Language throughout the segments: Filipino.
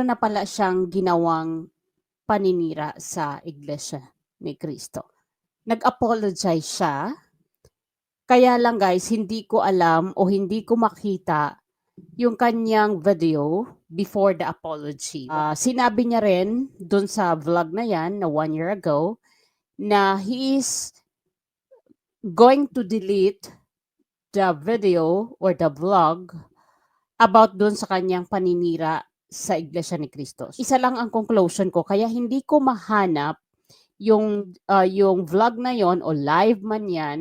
meron na pala siyang ginawang paninira sa iglesia ni Kristo. Nag-apologize siya. Kaya lang guys, hindi ko alam o hindi ko makita yung kanyang video before the apology. Ah, sinabi niya rin dun sa vlog na yan na one year ago na he is going to delete the video or the vlog about dun sa kanyang paninira sa Iglesia ni Cristo. Isa lang ang conclusion ko kaya hindi ko mahanap yung ah, yung vlog na yon o live man yan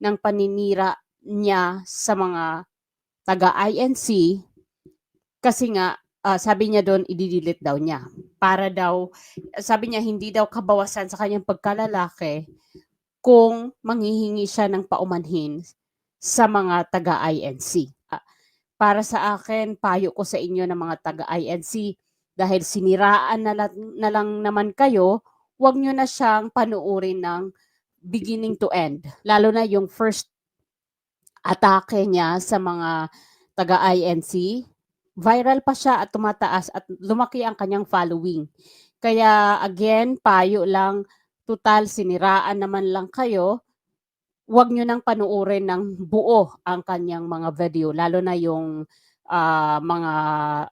ng paninira niya sa mga taga INC kasi nga ah, sabi niya doon i-delete daw niya para daw sabi niya hindi daw kabawasan sa kanyang pagkalalaki kung manghihingi siya ng paumanhin sa mga taga INC. Para sa akin, payo ko sa inyo ng mga taga INC dahil siniraan na, la- na lang naman kayo, huwag nyo na siyang panuurin ng beginning to end. Lalo na yung first atake niya sa mga taga INC, viral pa siya at tumataas at lumaki ang kanyang following. Kaya again, payo lang, total siniraan naman lang kayo, huwag nyo nang panuorin ng buo ang kanyang mga video, lalo na yung ah, mga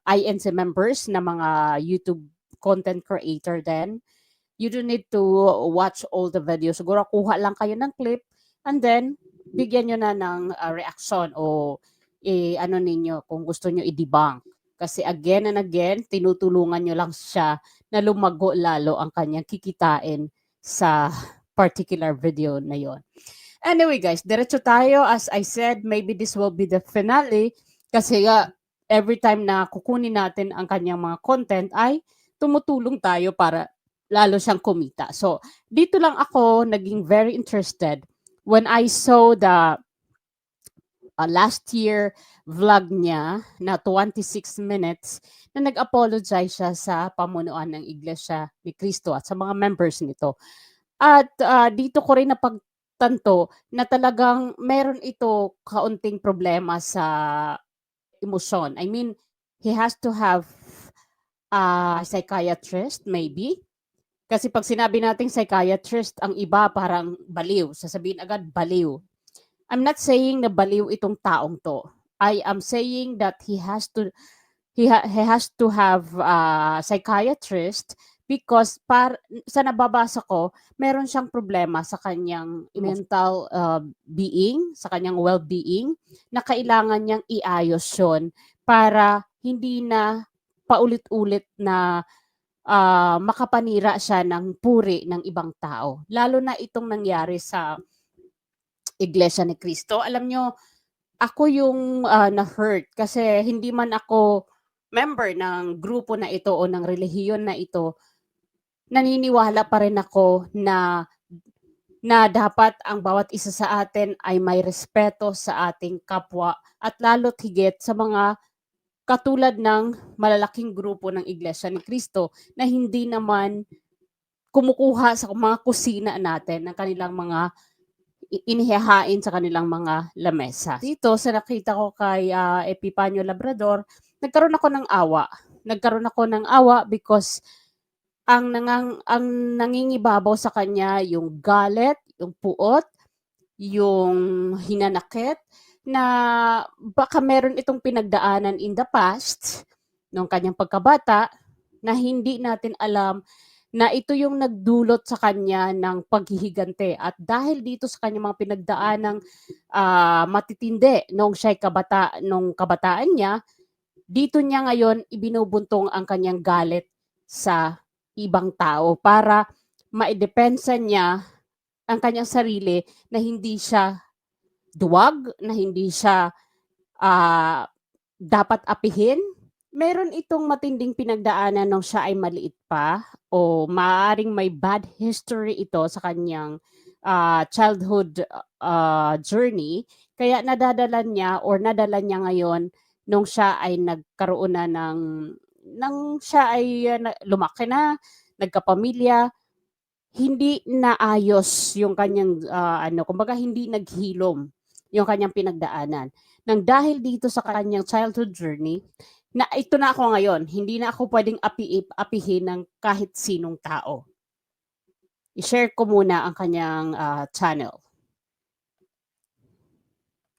INC members na mga YouTube content creator din. You don't need to watch all the videos. Siguro kuha lang kayo ng clip and then bigyan nyo na ng ah, reaction o eh, ano ninyo kung gusto nyo i-debunk. Kasi again and again, tinutulungan nyo lang siya na lumago lalo ang kanyang kikitain sa particular video na yon. Anyway guys, diretso tayo. As I said, maybe this will be the finale kasi nga every time na kukunin natin ang kanyang mga content ay tumutulong tayo para lalo siyang kumita. So, dito lang ako naging very interested when I saw the uh, last year vlog niya na 26 minutes na nag-apologize siya sa pamunuan ng Iglesia ni Cristo at sa mga members nito. At ah, dito ko rin napagtanto na talagang meron ito kaunting problema sa emosyon. I mean, he has to have a psychiatrist maybe. Kasi pag sinabi nating psychiatrist, ang iba parang baliw. Sasabihin agad baliw. I'm not saying na baliw itong taong to. I am saying that he has to he, ha- he has to have a psychiatrist because par sa nababasa ko, meron siyang problema sa kanyang mental uh, being, sa kanyang well-being na kailangan niyang iayos 'yon para hindi na paulit-ulit na ah, makapanira siya ng puri ng ibang tao. Lalo na itong nangyari sa Iglesia ni Cristo. Alam nyo, ako yung ah, na-hurt kasi hindi man ako member ng grupo na ito o ng relihiyon na ito, naniniwala pa rin ako na na dapat ang bawat isa sa atin ay may respeto sa ating kapwa at lalo't higit sa mga katulad ng malalaking grupo ng Iglesia ni Cristo na hindi naman kumukuha sa mga kusina natin ng kanilang mga inihahain sa kanilang mga lamesa. Dito sa nakita ko kay ah, Epipanyo Labrador, nagkaroon ako ng awa. Nagkaroon ako ng awa because ang nangang ang nangingibabaw sa kanya yung galit, yung puot, yung hinanakit na baka meron itong pinagdaanan in the past nung kanyang pagkabata na hindi natin alam na ito yung nagdulot sa kanya ng paghihigante. At dahil dito sa kanyang mga pinagdaanang ah, matitindi nung siya'y kabata nung kabataan niya dito niya ngayon ibinubuntong ang kanyang galit sa ibang tao para maidepensa niya ang kanyang sarili na hindi siya duwag, na hindi siya ah, dapat apihin. Meron itong matinding pinagdaanan nung siya ay maliit pa o maaring may bad history ito sa kanyang ah, childhood ah, journey. Kaya nadadala niya or nadala niya ngayon nung siya ay nagkaroon na ng nang siya ay ah, lumaki na, nagkapamilya, hindi naayos yung kanyang ah, ano, kumbaga hindi naghilom yung kanyang pinagdaanan. Nang dahil dito sa kanyang childhood journey, na ito na ako ngayon, hindi na ako pwedeng api apihin ng kahit sinong tao. I-share ko muna ang kanyang ah, channel.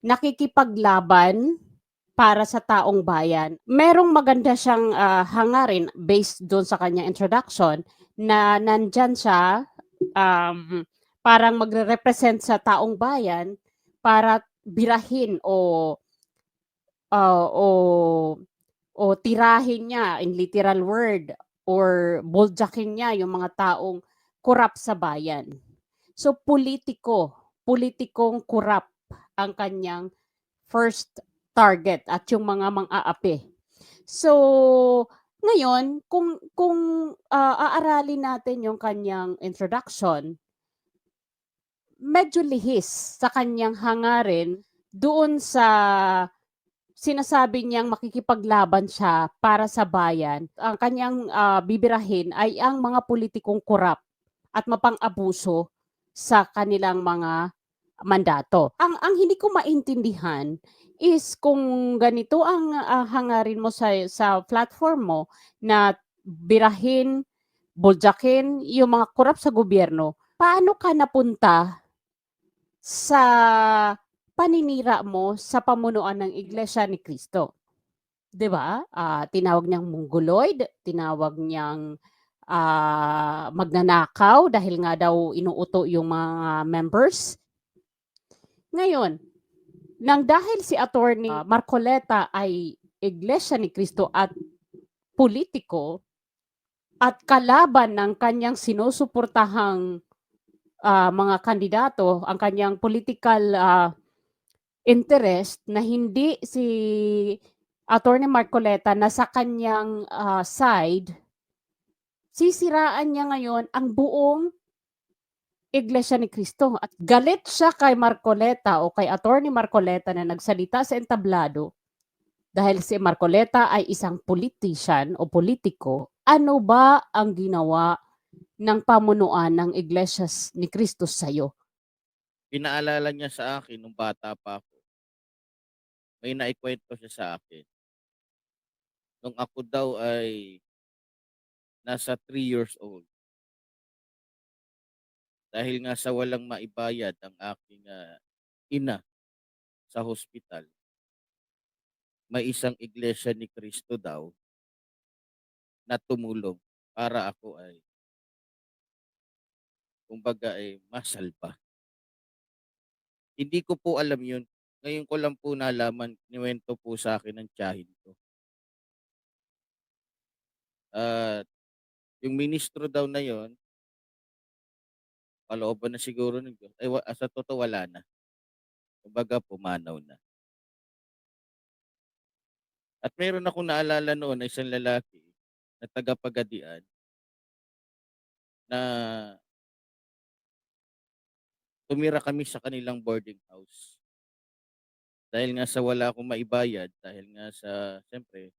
nakikipaglaban para sa taong bayan. Merong maganda siyang ah, hangarin based doon sa kanyang introduction na nandyan siya um, parang magre-represent sa taong bayan para birahin o ah, o o tirahin niya in literal word or boljakin niya yung mga taong kurap sa bayan. So politiko, politikong kurap ang kanyang first target at yung mga mang-aapi. So ngayon kung kung ah, aaralin natin yung kanyang introduction, medyo lihis sa kanyang hangarin doon sa sinasabi niyang makikipaglaban siya para sa bayan. Ang kanyang ah, bibirahin ay ang mga politikong kurap at mapang-abuso sa kanilang mga mandato. Ang ang hindi ko maintindihan is kung ganito ang ah, hangarin mo sa sa platform mo na birahin, boljakin yung mga kurap sa gobyerno, paano ka napunta sa paninira mo sa pamunuan ng Iglesia ni Cristo? 'Di ba? Ah, tinawag niyang mongoloid, tinawag niyang ah, magnanakaw dahil nga daw inuuto yung mga members. Ngayon, nang dahil si attorney Marcoleta ay Iglesia ni Cristo at politiko at kalaban ng kanyang sinusuportahang ah, mga kandidato, ang kanyang political ah, interest na hindi si attorney Marcoleta na sa kanyang ah, side, sisiraan niya ngayon ang buong Iglesia ni Cristo. At galit siya kay Marcoleta o kay attorney Marcoleta na nagsalita sa entablado dahil si Marcoleta ay isang politician o politiko. Ano ba ang ginawa ng pamunuan ng Iglesia ni Cristo sa'yo? Pinaalala niya sa akin nung bata pa ako. May naikwento siya sa akin. Nung ako daw ay nasa 3 years old. Dahil nga sa walang maibayad ang aking ah, ina sa hospital. May isang iglesia ni Cristo daw na tumulong para ako ay kumbaga ay masalba. Hindi ko po alam yun. Ngayon ko lang po nalaman, niwento po sa akin ng tiyahin ko. At yung ministro daw na yon, kalooban na siguro ng Diyos, ay wa- sa totoo wala na. Kumbaga pumanaw na. At meron akong naalala noon na isang lalaki na taga-pagadian na tumira kami sa kanilang boarding house. Dahil nga sa wala akong maibayad, dahil nga sa, siyempre,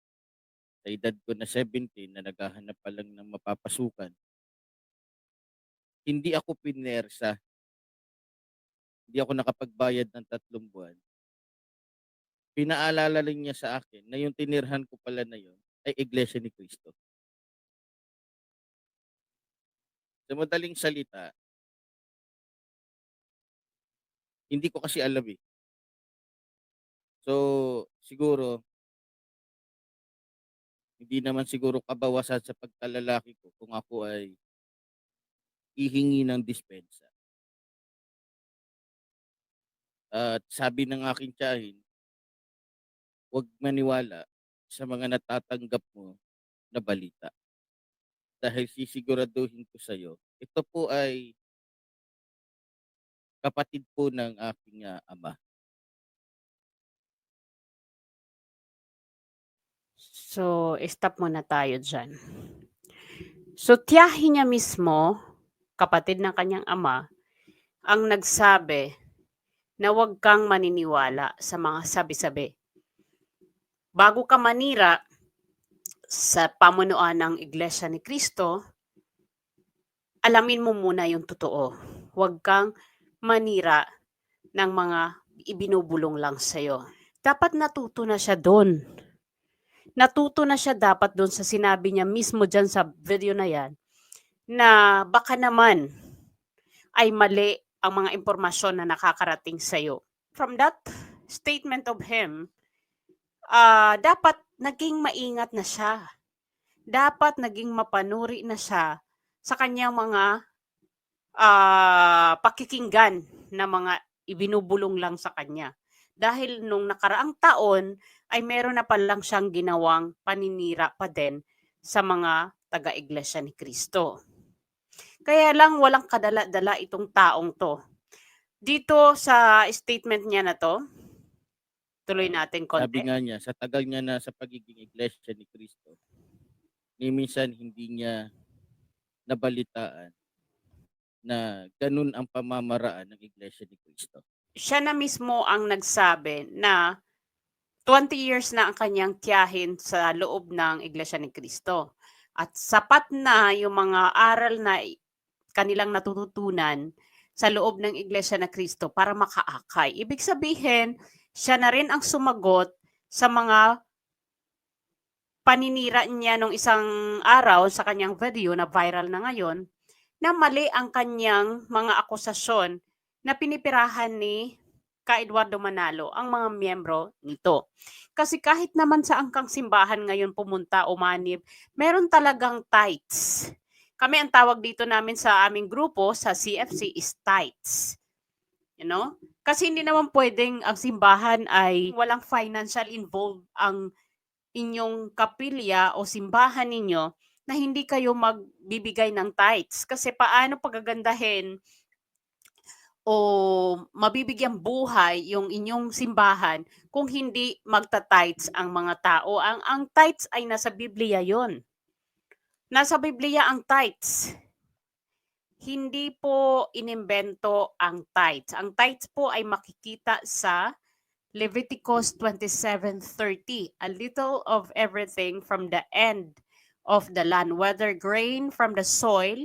sa edad ko na 17 na naghahanap pa lang ng mapapasukan, hindi ako pinersa. Hindi ako nakapagbayad ng tatlong buwan. Pinaalala lang niya sa akin na yung tinirhan ko pala na yun ay Iglesia ni Cristo. Sa madaling salita, hindi ko kasi alam eh. So, siguro, hindi naman siguro kabawasan sa pagkalalaki ko kung ako ay ihingi ng dispensa. At sabi ng aking tiyahin, huwag maniwala sa mga natatanggap mo na balita. Dahil sisiguraduhin ko sa iyo, ito po ay kapatid po ng aking ah, ama. So, stop muna tayo dyan. So, tiyahin niya mismo, kapatid ng kanyang ama, ang nagsabi na huwag kang maniniwala sa mga sabi-sabi. Bago ka manira sa pamunuan ng Iglesia ni Kristo, alamin mo muna yung totoo. Huwag kang manira ng mga ibinubulong lang sa'yo. Dapat natuto na siya doon. Natuto na siya dapat doon sa sinabi niya mismo dyan sa video na yan na baka naman ay mali ang mga impormasyon na nakakarating sa'yo. From that statement of him, ah dapat naging maingat na siya. Dapat naging mapanuri na siya sa kanyang mga ah, pakikinggan na mga ibinubulong lang sa kanya. Dahil nung nakaraang taon ay meron na palang siyang ginawang paninira pa din sa mga taga-iglesia ni Kristo. Kaya lang walang kadala-dala itong taong to. Dito sa statement niya na to, tuloy natin konti. Sabi nga niya, sa tagal niya na sa pagiging iglesia ni Kristo, ni minsan hindi niya nabalitaan na ganun ang pamamaraan ng iglesia ni Kristo. siya na mismo ang nagsabi na 20 years na ang kanyang tiyahin sa loob ng Iglesia ni Kristo. At sapat na yung mga aral na kanilang natututunan sa loob ng Iglesia na Kristo para makaakay. Ibig sabihin, siya na rin ang sumagot sa mga paninira niya nung isang araw sa kanyang video na viral na ngayon na mali ang kanyang mga akusasyon na pinipirahan ni ka Eduardo Manalo ang mga miyembro nito. Kasi kahit naman sa angkang simbahan ngayon pumunta o manib, meron talagang tights. Kami ang tawag dito namin sa aming grupo sa CFC is tights. You know? Kasi hindi naman pwedeng ang simbahan ay walang financial involved ang inyong kapilya o simbahan ninyo na hindi kayo magbibigay ng tithes. Kasi paano pagagandahin o mabibigyan buhay yung inyong simbahan kung hindi magta-tithes ang mga tao. Ang ang tithes ay nasa Biblia 'yon. Nasa Biblia ang tithes. Hindi po inimbento ang tithes. Ang tithes po ay makikita sa Leviticus 27:30. A little of everything from the end of the land, whether grain from the soil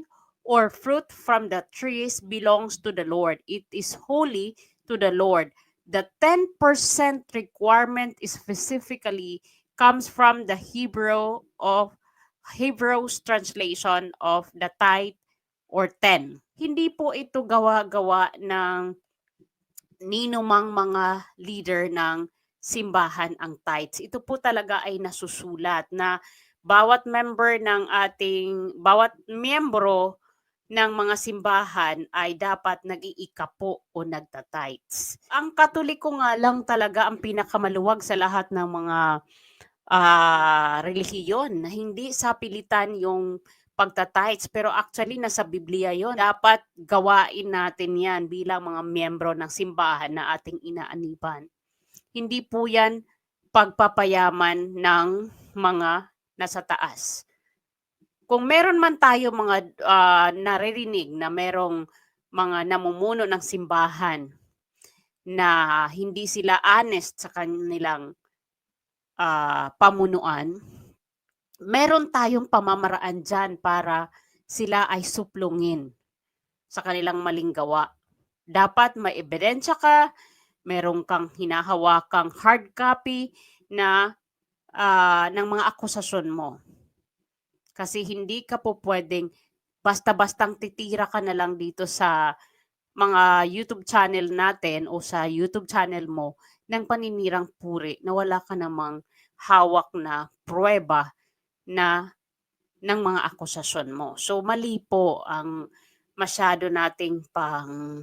or fruit from the trees belongs to the Lord. It is holy to the Lord. The 10% requirement is specifically comes from the Hebrew of Hebrew's translation of the tithe or 10. Hindi po ito gawa-gawa ng ninumang mga leader ng simbahan ang tithes. Ito po talaga ay nasusulat na bawat member ng ating, bawat miyembro ng mga simbahan ay dapat nag-iikapo o nagtatights. Ang katoliko nga lang talaga ang pinakamaluwag sa lahat ng mga ah, relihiyon na hindi sa pilitan yung pagtatights pero actually nasa Biblia yon dapat gawain natin yan bilang mga miyembro ng simbahan na ating inaaniban hindi po yan pagpapayaman ng mga nasa taas kung meron man tayo mga ah, naririnig na merong mga namumuno ng simbahan na hindi sila honest sa kanilang ah, pamunuan, meron tayong pamamaraan dyan para sila ay suplungin sa kanilang maling gawa. Dapat may ebidensya ka, meron kang hinahawakang hard copy na ah, ng mga akusasyon mo. Kasi hindi ka po pwedeng basta-bastang titira ka na lang dito sa mga YouTube channel natin o sa YouTube channel mo ng paninirang puri na wala ka namang hawak na pruweba na ng mga akusasyon mo. So mali po ang masyado nating pang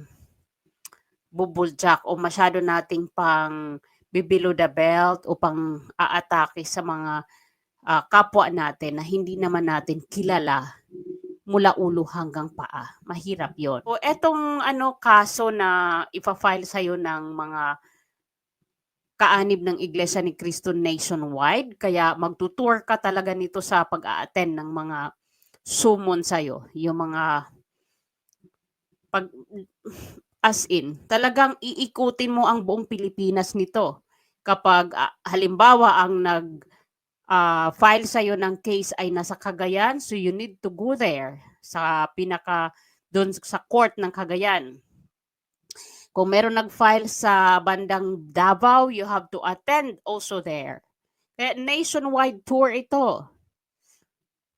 bubuljak o masyado nating pang bibilo the belt o pang aatake sa mga ah, kapwa natin na hindi naman natin kilala mula ulo hanggang paa. Mahirap yon. O etong ano kaso na ipa-file sa'yo ng mga kaanib ng Iglesia ni Cristo nationwide. Kaya magtutour ka talaga nito sa pag-a-attend ng mga summon sa'yo. Yung mga pag, as in, talagang iikutin mo ang buong Pilipinas nito. Kapag ah, halimbawa ang nag ah, file sa'yo ng case ay nasa Cagayan, so you need to go there sa pinaka doon sa court ng Cagayan. Kung meron nag-file sa bandang Davao, you have to attend also there. Kaya nationwide tour ito.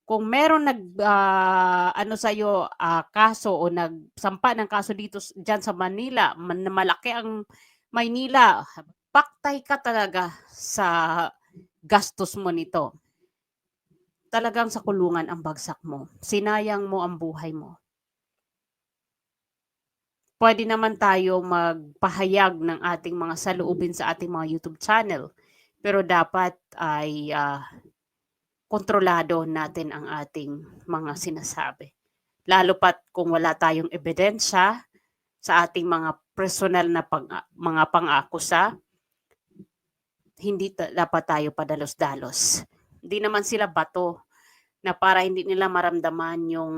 Kung meron nag ah, ano sa iyo kaso o nagsampa ng kaso dito diyan sa Manila, man, malaki ang Maynila, paktay ka talaga sa gastos mo nito. Talagang sa kulungan ang bagsak mo. Sinayang mo ang buhay mo pwede naman tayo magpahayag ng ating mga saloobin sa ating mga YouTube channel. Pero dapat ay ah, kontrolado natin ang ating mga sinasabi. Lalo pat kung wala tayong ebidensya sa ating mga personal na pang, mga pang-akusa, hindi ta- dapat tayo padalos-dalos. Hindi naman sila bato na para hindi nila maramdaman yung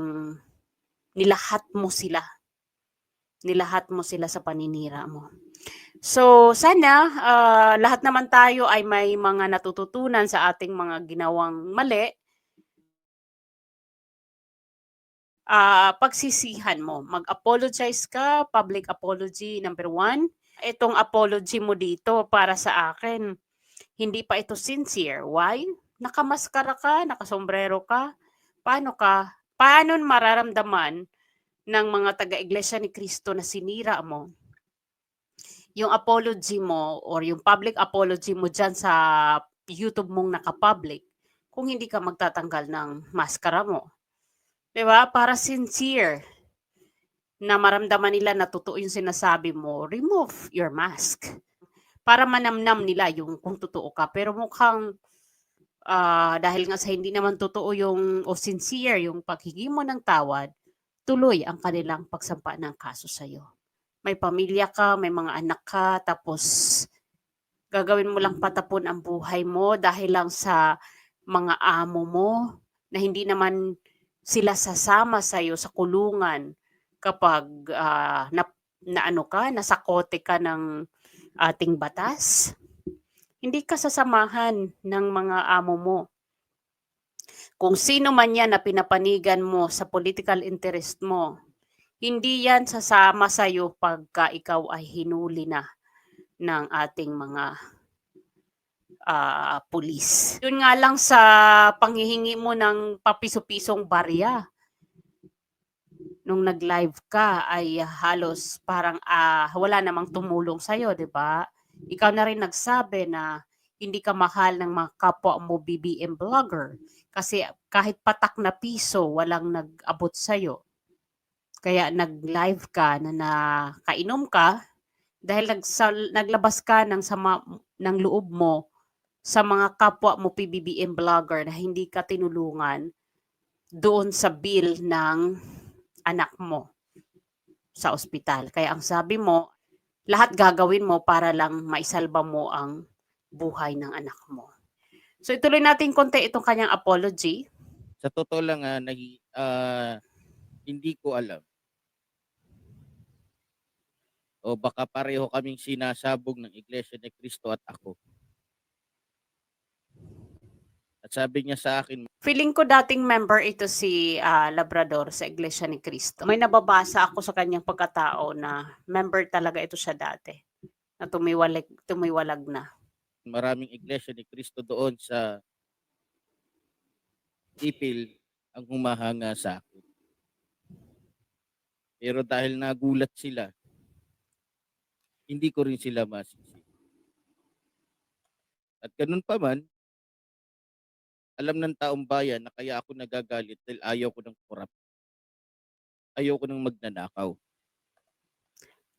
nilahat mo sila nilahat mo sila sa paninira mo. So, sana ah, lahat naman tayo ay may mga natututunan sa ating mga ginawang mali. Ah, pagsisihan mo. Mag-apologize ka, public apology number one. Itong apology mo dito para sa akin, hindi pa ito sincere. Why? Nakamaskara ka, nakasombrero ka. Paano ka? Paano mararamdaman ng mga taga-iglesia ni Kristo na sinira mo, yung apology mo or yung public apology mo dyan sa YouTube mong nakapublic kung hindi ka magtatanggal ng maskara mo. 'Di ba? Para sincere na maramdaman nila na totoo yung sinasabi mo, remove your mask. Para manamnam nila yung kung totoo ka. Pero mukhang ah, dahil nga sa hindi naman totoo yung o sincere yung paghingi mo ng tawad, tuloy ang kanilang pagsampa ng kaso sa iyo. May pamilya ka, may mga anak ka, tapos gagawin mo lang patapon ang buhay mo dahil lang sa mga amo mo na hindi naman sila sasama sa iyo sa kulungan kapag ah, na, na ano ka, nasakote ka ng ating batas. Hindi ka sasamahan ng mga amo mo kung sino man yan na pinapanigan mo sa political interest mo, hindi yan sasama sa iyo pagka ikaw ay hinuli na ng ating mga ah, pulis. Yun nga lang sa panghihingi mo ng papiso-pisong barya. Nung nag-live ka ay halos parang ah, wala namang tumulong sa'yo, di ba? Ikaw na rin nagsabi na hindi ka mahal ng mga kapwa mo BBM vlogger kasi kahit patak na piso walang nag-abot sa'yo. Kaya nag-live ka na nakainom ka dahil nagsal, naglabas ka ng sama ng loob mo sa mga kapwa mo PBBM vlogger na hindi ka tinulungan doon sa bill ng anak mo sa ospital. Kaya ang sabi mo, lahat gagawin mo para lang maisalba mo ang buhay ng anak mo. So ituloy natin konti itong kanyang apology. Sa totoo lang, ah, nahi, ah, hindi ko alam. O baka pareho kaming sinasabog ng Iglesia ni Cristo at ako. At sabi niya sa akin, Feeling ko dating member ito si ah, Labrador sa Iglesia ni Cristo. May nababasa ako sa kanyang pagkatao na member talaga ito siya dati. Na tumiwalag, tumiwalag na. maraming Iglesia ni Cristo doon sa ipil ang humahanga sa akin. Pero dahil nagulat sila, hindi ko rin sila masisi. At ganun pa man, alam ng taong bayan na kaya ako nagagalit dahil ayaw ko ng korap. Ayaw ko ng magnanakaw.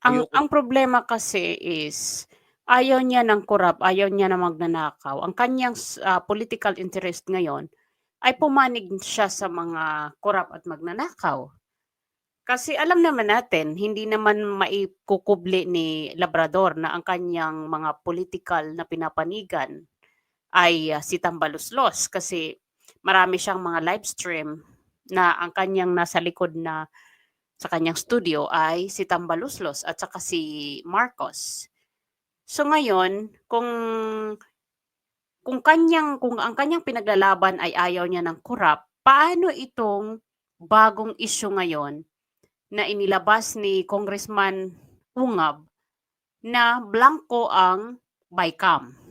Ang, Ayoko- ang problema kasi is ayaw niya ng korap, ayaw niya na magnanakaw. Ang kanyang ah, political interest ngayon ay pumanig siya sa mga korap at magnanakaw. Kasi alam naman natin, hindi naman maikukubli ni Labrador na ang kanyang mga political na pinapanigan ay ah, si Tambaluslos kasi marami siyang mga live stream na ang kanyang nasa likod na sa kanyang studio ay si Tambaluslos at saka si Marcos. So ngayon, kung kung kanyang kung ang kanyang pinaglalaban ay ayaw niya ng korap, paano itong bagong issue ngayon na inilabas ni Congressman Ungab na blanco ang BICAM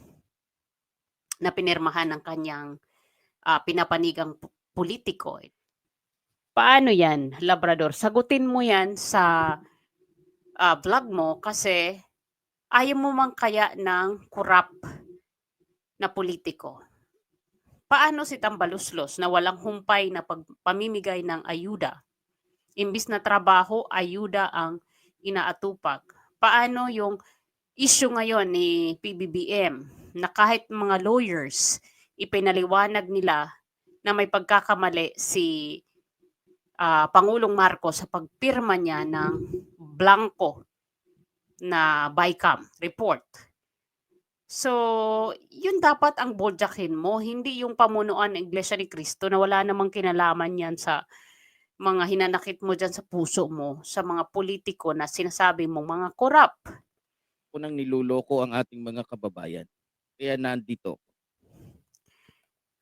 na pinirmahan ng kanyang ah, pinapanigang politiko. Paano yan, Labrador? Sagutin mo yan sa ah, vlog mo kasi ayaw mo man kaya ng kurap na politiko. Paano si Tambaluslos na walang humpay na pagpamimigay ng ayuda? Imbis na trabaho, ayuda ang inaatupag. Paano yung issue ngayon ni PBBM na kahit mga lawyers, ipinaliwanag nila na may pagkakamali si ah, Pangulong Marcos sa pagpirma niya ng blanco na BICAM report. So, yun dapat ang boljakin mo, hindi yung pamunuan ng Iglesia ni Cristo na wala namang kinalaman yan sa mga hinanakit mo dyan sa puso mo, sa mga politiko na sinasabi mong mga korap. Unang niluloko ang ating mga kababayan. Kaya nandito.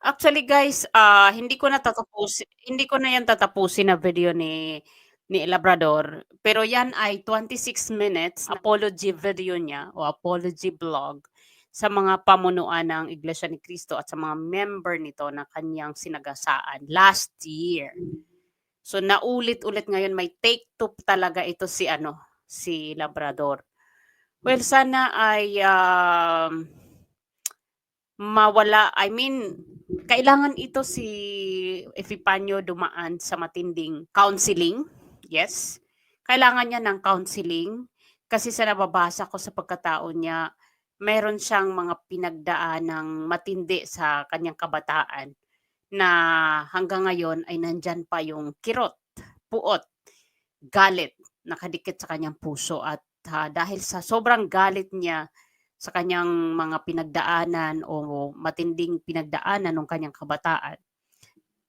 Actually guys, ah hindi ko na tatapusin, hindi ko na yan tatapusin na video ni ni Labrador. Pero yan ay 26 minutes apology video niya o apology vlog sa mga pamunuan ng Iglesia ni Cristo at sa mga member nito na kanyang sinagasaan last year. So naulit-ulit ngayon may take two talaga ito si ano, si Labrador. Well, sana ay um, mawala, I mean, kailangan ito si Epipanyo dumaan sa matinding counseling. Yes. Kailangan niya ng counseling kasi sa nababasa ko sa pagkatao niya, meron siyang mga pinagdaanang matindi sa kanyang kabataan na hanggang ngayon ay nandyan pa yung kirot, puot, galit nakadikit sa kanyang puso at ah, dahil sa sobrang galit niya sa kanyang mga pinagdaanan o matinding pinagdaanan ng kanyang kabataan,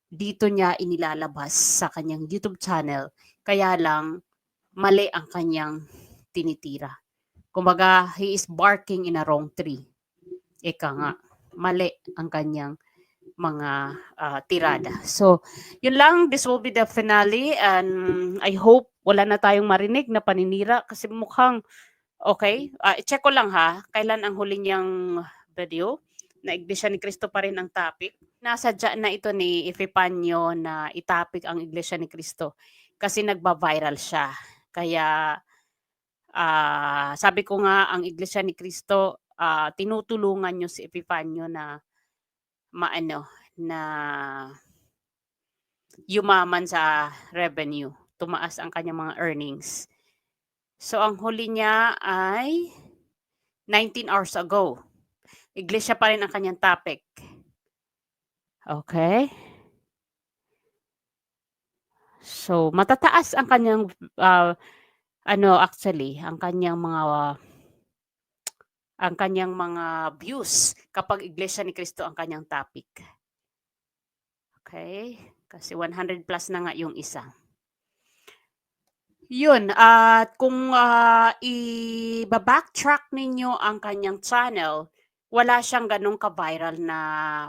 dito niya inilalabas sa kanyang YouTube channel. Kaya lang, mali ang kanyang tinitira. Kumbaga, he is barking in a wrong tree. Eka nga, mali ang kanyang mga ah, tirada. So, yun lang. This will be the finale and I hope wala na tayong marinig na paninira kasi mukhang Okay, ah, i-check ko lang ha, kailan ang huli niyang video na Iglesia ni Cristo pa rin ang topic. Nasadya na ito ni Epipanyo na itapik ang Iglesia ni Cristo kasi nagba-viral siya. Kaya ah, sabi ko nga ang Iglesia ni Cristo ah, tinutulungan niyo si Epipanyo na maano na yumaman sa revenue, tumaas ang kanyang mga earnings. So ang huli niya ay 19 hours ago. Iglesia pa rin ang kanyang topic. Okay? So matataas ang kanyang ah, ano actually, ang kanyang mga ang kanyang mga views kapag Iglesia ni Cristo ang kanyang topic. Okay? Kasi 100 plus na nga yung isa. Yun, at kung ah, i-backtrack ninyo ang kanyang channel, wala siyang ganong ka-viral na,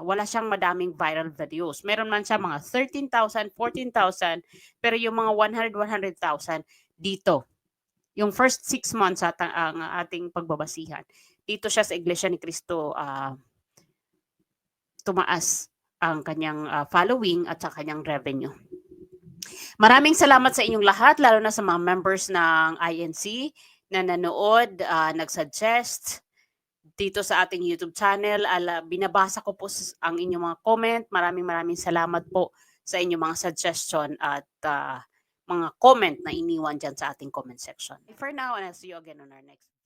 wala siyang madaming viral videos. Meron man siya mga 13,000, 14,000, pero yung mga 100, 100,000 dito. Yung first six months at ang ating pagbabasihan. Dito siya sa Iglesia ni Cristo ah, tumaas ang kanyang ah, following at sa kanyang revenue. Maraming salamat sa inyong lahat, lalo na sa mga members ng INC na nanood, ah, nag-suggest dito sa ating YouTube channel. Ala, binabasa ko po ang inyong mga comment. Maraming maraming salamat po sa inyong mga suggestion at ah, mga comment na iniwan dyan sa ating comment section. For now, and I'll see you again on our next